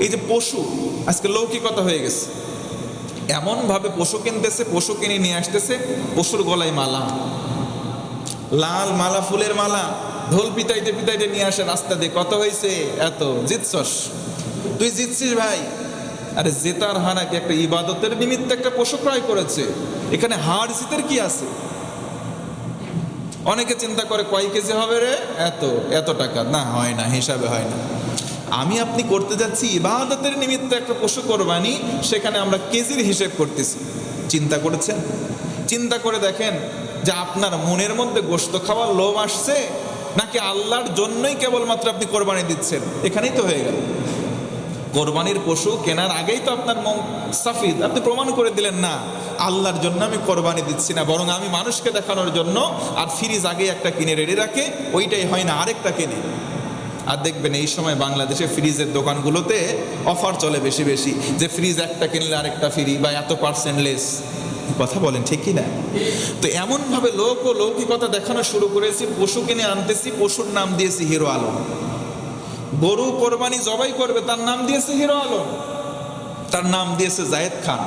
এই যে পশু, আজকে লৌকিকতা হয়ে গেছে। এমনভাবে পশু কিনতেছে, পশু কিনে নিয়ে আসতেছে, পশুর গলায় মালা। লাল মালা, ফুলের মালা, ঢোল পিতাইতে পিতাইতে নিয়ে আসে রাস্তা দিয়ে। কত হয়েছে? এত। জিতছস। তুই জিতছিস ভাই। আরে জেতার হারা কি একটা ইবাদতের নিমিত্তে একটা পশু ক্রয় করেছে। এখানে হার জিতের কি আছে? অনেকে চিন্তা করে কয় কেজি হবে রে? এত। এত টাকা। না, হয় না, হিসাবে হয় না। আমি আপনি করতে যাচ্ছি ইবাদতের নিমিত্তে একটা পশু কোরবানি, সেখানে আমরা কেজির হিসেব করতেছি। চিন্তা করেছেন? চিন্তা করে দেখেন যে আপনার মনের মধ্যে গোস্ত খাওয়ার লোভ আসছে, নাকি আল্লাহর জন্যই কেবলমাত্র আপনি কোরবানি দিচ্ছেন? এখানেই তো হয়ে গেল। কোরবানির পশু কেনার আগেই তো আপনার মন সাফিদ। আপনি প্রমাণ করে দিলেন, না, আল্লাহর জন্য আমি কোরবানি দিচ্ছি না, বরং আমি মানুষকে দেখানোর জন্য আর ফ্রিজ আগে একটা কিনে রেডি রাখে, ওইটাই হয় না, আরেকটা কিনে। আর দেখবেন এই সময় বাংলাদেশে ফ্রিজের দোকানগুলোতে অফার চলে বেশি বেশি। যে ফ্রিজ একটা কিনলে আরেকটা ফ্রি বা এত পার্সেন্ট লেস কথা বলেন, ঠিক কি না তো এমনভাবে লোক ও লৌকিকতা দেখানো শুরু করেছি, পশু কিনে আনতেছি, পশুর নাম দিয়েছি হিরো আলম। গরু কোরবানি জবাই করবে, তার নাম দিয়েছে হিরো আলম। তার নাম দিয়েছে জায়েদ খান।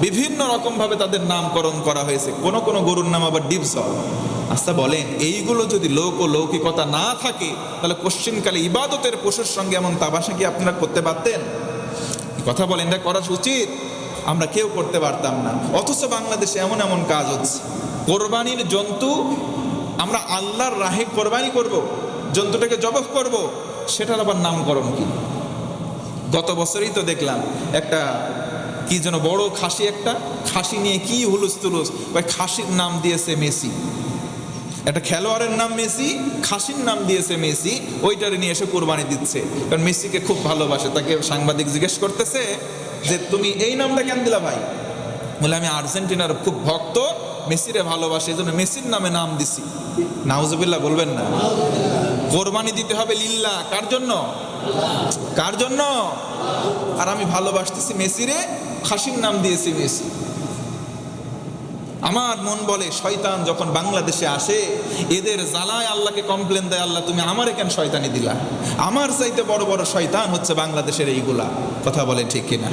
বিভিন্ন রকম ভাবে তাদের নামকরণ করা হয়েছে। কোন কোন গরুর নাম আবার ডিপসল। আচ্ছা বলেন, এইগুলো যদি লোক ও লৌকিকতা না থাকে, তাহলে কোশ্চিনকালে ইবাদতের পশুর সঙ্গে এমন তাবাসা কি আপনারা করতে পারতেন? কথা বলেন, এটা করা উচিত? আমরা কেউ করতে পারতাম না। অথচ বাংলাদেশে এমন এমন কাজ হচ্ছে। কোরবানির জন্তু, আমরা আল্লাহর রাহে কোরবানি করব, জন্তুটাকে জবক করব, সেটার আবার নামকরণ কি? গত বছরই তো দেখলাম একটা কি যেন বড় খাসি একটা, খাসি নিয়ে কি হুলুস তুলুস, ওই খাসির নাম দিয়েছে মেসি। একটা খেলোয়াড়ের নাম মেসি, খাসির নাম দিয়েছে মেসি, ওইটার নিয়ে এসে কোরবানি দিচ্ছে। কারণ মেসিকে খুব ভালোবাসে, তাকে সাংবাদিক জিজ্ঞেস করতেছে যে, তুমি এই নামটা কেন দিলা ভাই? বলে আমি আর্জেন্টিনার খুব ভক্ত, মেসিরে ভালোবাসি এই জন্য মেসির নামে নাম দিছি। নাউজুবিল্লাহ, বলবেন না। কোরবানি দিতে হবে লিল্লা, কার জন্য? কার জন্য? আর আমি ভালোবাসতেছি মেসিরে, খাসির নাম দিয়েছি মেসি। আমার মন বলে, শয়তান যখন বাংলাদেশে আসে, এদের জ্বালায় আল্লাহকে কমপ্লেন দেয়, আল্লাহ, তুমি আমারে কেন শয়তানি দিলা? আমার চাইতে বড় বড় শয়তান হচ্ছে বাংলাদেশের এইগুলা। কথা বলে ঠিক কিনা?